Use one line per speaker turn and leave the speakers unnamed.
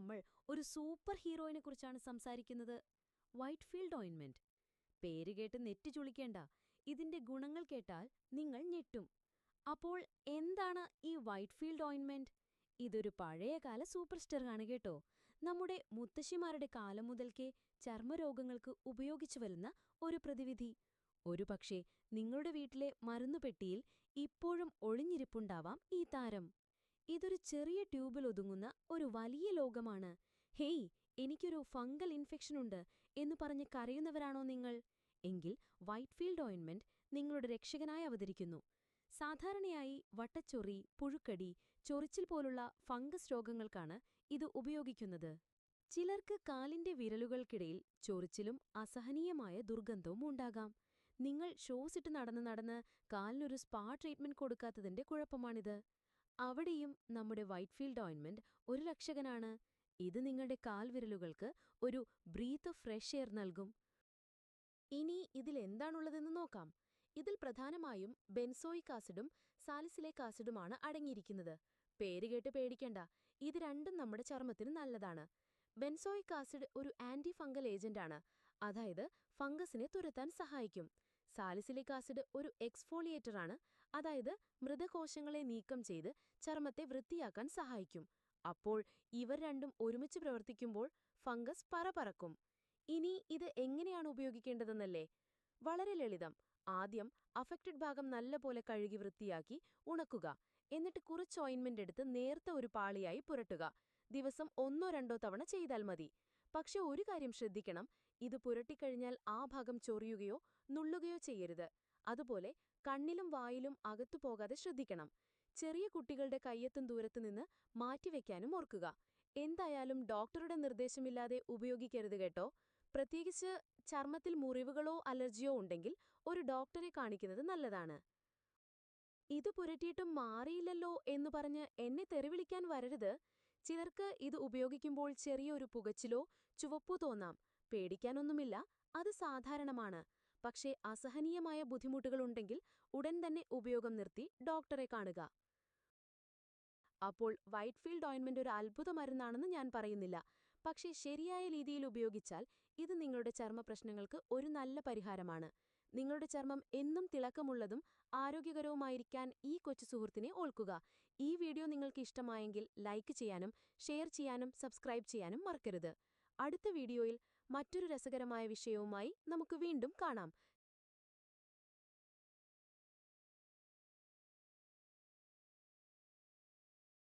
നമ്മൾ ഒരു സൂപ്പർ ഹീറോയിനെക്കുറിച്ചാണ് സംസാരിക്കുന്നത്. വൈറ്റ് ഫീൽഡ് ഓയിൻമെന്റ്. പേര് കേട്ട് നെറ്റി ചുളിക്കേണ്ട. ഇതിന്റെ ഗുണങ്ങൾ കേട്ടാൽ നിങ്ങൾ ഞെട്ടും. അപ്പോൾ എന്താണ് ഈ വൈറ്റ് ഫീൽഡ് ഓയിൻമെന്റ്? ഇതൊരു പഴയകാല സ്റ്റാറാണ് കേട്ടോ. നമ്മുടെ മുത്തശ്ശിമാരുടെ കാലം മുതൽക്കേ ചർമ്മരോഗങ്ങൾക്ക് ഉപയോഗിച്ചു വരുന്ന ഒരു പ്രതിവിധി. ഒരുപക്ഷേ നിങ്ങളുടെ വീട്ടിലെ മരുന്നുപെട്ടിയിൽ ഇപ്പോഴും ഒളിഞ്ഞിരിപ്പുണ്ടാവാം ഈ താരം. ഇതൊരു ചെറിയ ട്യൂബിൽ ഒതുങ്ങുന്ന ഒരു വലിയ ലോകമാണ്. ഹേയ് എനിക്കൊരു ഫംഗൽ ഇൻഫെക്ഷനുണ്ട് എന്ന് പറഞ്ഞ് കരയുന്നവരാണോ നിങ്ങൾ? എങ്കിൽ വൈറ്റ് ഫീൽഡ് ഓയിൻമെന്റ് നിങ്ങളുടെ രക്ഷകനായി അവതരിക്കുന്നു. സാധാരണയായി വട്ടച്ചൊറി പുഴുക്കടി ചൊറിച്ചിൽ പോലുള്ള ഫംഗസ് രോഗങ്ങൾക്കാണ് ഇത് ഉപയോഗിക്കുന്നത്. ചിലർക്ക് കാലിന്റെ വിരലുകൾക്കിടയിൽ ചൊറിച്ചിലും അസഹനീയമായ ദുർഗന്ധവും ഉണ്ടാകാം. നിങ്ങൾ ഷോസിട്ട് നടന്ന് നടന്ന് കാലിനൊരു സ്പാ ട്രീറ്റ്മെന്റ് കൊടുക്കാത്തതിന്റെ കുഴപ്പമാണിത്. അവിടെയും നമ്മുടെ വൈറ്റ് ഫീൽഡ് ഓയിൻമെന്റ് ഒരു രക്ഷകനാണ്. ഇത് നിങ്ങളുടെ കാൽവിരലുകൾക്ക് ഒരു ബ്രീത്ത് ഫ്രഷ് എയർ നൽകും. ഇനി ഇതിലെന്താണുള്ളതെന്ന് നോക്കാം. ഇതിൽ പ്രധാനമായും ബെൻസോയിക് ആസിഡും സാലിസിലേക്ക് ആസിഡുമാണ് അടങ്ങിയിരിക്കുന്നത്. പേര് കേട്ട് പേടിക്കണ്ട. ഇത് രണ്ടും നമ്മുടെ ചർമ്മത്തിന് നല്ലതാണ്. ബെൻസോയിക് ആസിഡ് ഒരു ആന്റി ഫംഗൽ ഏജന്റാണ്. അതായത് ഫംഗസിനെ തുരത്താൻ സഹായിക്കും. സാലിസിലിക് ആസിഡ് ഒരു എക്സ്ഫോളിയേറ്ററാണ്. അതായത് മൃതകോശങ്ങളെ നീക്കം ചെയ്ത് ചർമ്മത്തെ വൃത്തിയാക്കാൻ സഹായിക്കും. അപ്പോൾ ഇവർ രണ്ടും ഒരുമിച്ച് പ്രവർത്തിക്കുമ്പോൾ ഫംഗസ് പറപറക്കും ഇനി ഇത് എങ്ങനെയാണ് ഉപയോഗിക്കേണ്ടതെന്നല്ലേ? വളരെ ലളിതം. ആദ്യം അഫക്റ്റഡ് ഭാഗം നല്ലപോലെ കഴുകി വൃത്തിയാക്കി ഉണക്കുക. എന്നിട്ട് കുറച്ച് ഓയിൻമെന്റ് എടുത്ത് നേർത്ത ഒരു പാളിയായി പുരട്ടുക. ദിവസം ഒന്നോ രണ്ടോ തവണ ചെയ്താൽ മതി. പക്ഷെ ഒരു കാര്യം ശ്രദ്ധിക്കണം. ഇത് പുരട്ടിക്കഴിഞ്ഞാൽ ആ ഭാഗം ചൊറിയുകയോ നുള്ളുകയോ ചെയ്യരുത്. അതുപോലെ കണ്ണിലും വായിലും അകത്തു പോകാതെ ശ്രദ്ധിക്കണം. ചെറിയ കുട്ടികളുടെ കയ്യെത്തും ദൂരത്തുനിന്ന് മാറ്റിവെക്കാനും ഓർക്കുക. എന്തായാലും ഡോക്ടറുടെ നിർദ്ദേശമില്ലാതെ ഉപയോഗിക്കരുത് കേട്ടോ. പ്രത്യേകിച്ച് ചർമ്മത്തിൽ മുറിവുകളോ അലർജിയോ ഉണ്ടെങ്കിൽ ഒരു ഡോക്ടറെ കാണിക്കുന്നത് നല്ലതാണ്. ഇത് പുരട്ടിയിട്ടും മാറിയില്ലല്ലോ എന്ന് പറഞ്ഞ് എന്നെ തെറിവിളിക്കാൻ വരരുത്. ചിലർക്ക് ഇത് ഉപയോഗിക്കുമ്പോൾ ചെറിയൊരു പുകച്ചിലോ ചുവപ്പോ തോന്നാം. പേടിക്കാനൊന്നുമില്ല. അത് സാധാരണമാണ്. പക്ഷേ അസഹനീയമായ ബുദ്ധിമുട്ടുകളുണ്ടെങ്കിൽ ഉടൻ തന്നെ ഉപയോഗം നിർത്തി ഡോക്ടറെ കാണുക. അപ്പോൾ വൈറ്റ് ഫീൽഡ് ഓയിൻമെന്റ് ഒരു അത്ഭുത മരുന്നാണെന്ന് ഞാൻ പറയുന്നില്ല. പക്ഷേ ശരിയായ രീതിയിൽ ഉപയോഗിച്ചാൽ ഇത് നിങ്ങളുടെ ചർമ്മ പ്രശ്നങ്ങൾക്ക് ഒരു നല്ല പരിഹാരമാണ്. നിങ്ങളുടെ ചർമ്മം എന്നും തിളക്കമുള്ളതും ആരോഗ്യകരവുമായിരിക്കാൻ ഈ കൊച്ചു സുഹൃത്തിനെ ഓൾക്കുക ഈ വീഡിയോ നിങ്ങൾക്ക് ഇഷ്ടമായെങ്കിൽ ലൈക്ക് ചെയ്യാനും ഷെയർ ചെയ്യാനും സബ്സ്ക്രൈബ് ചെയ്യാനും മറക്കരുത്. അടുത്ത വീഡിയോയിൽ മറ്റൊരു രസകരമായ വിഷയവുമായി നമുക്ക് വീണ്ടും കാണാം.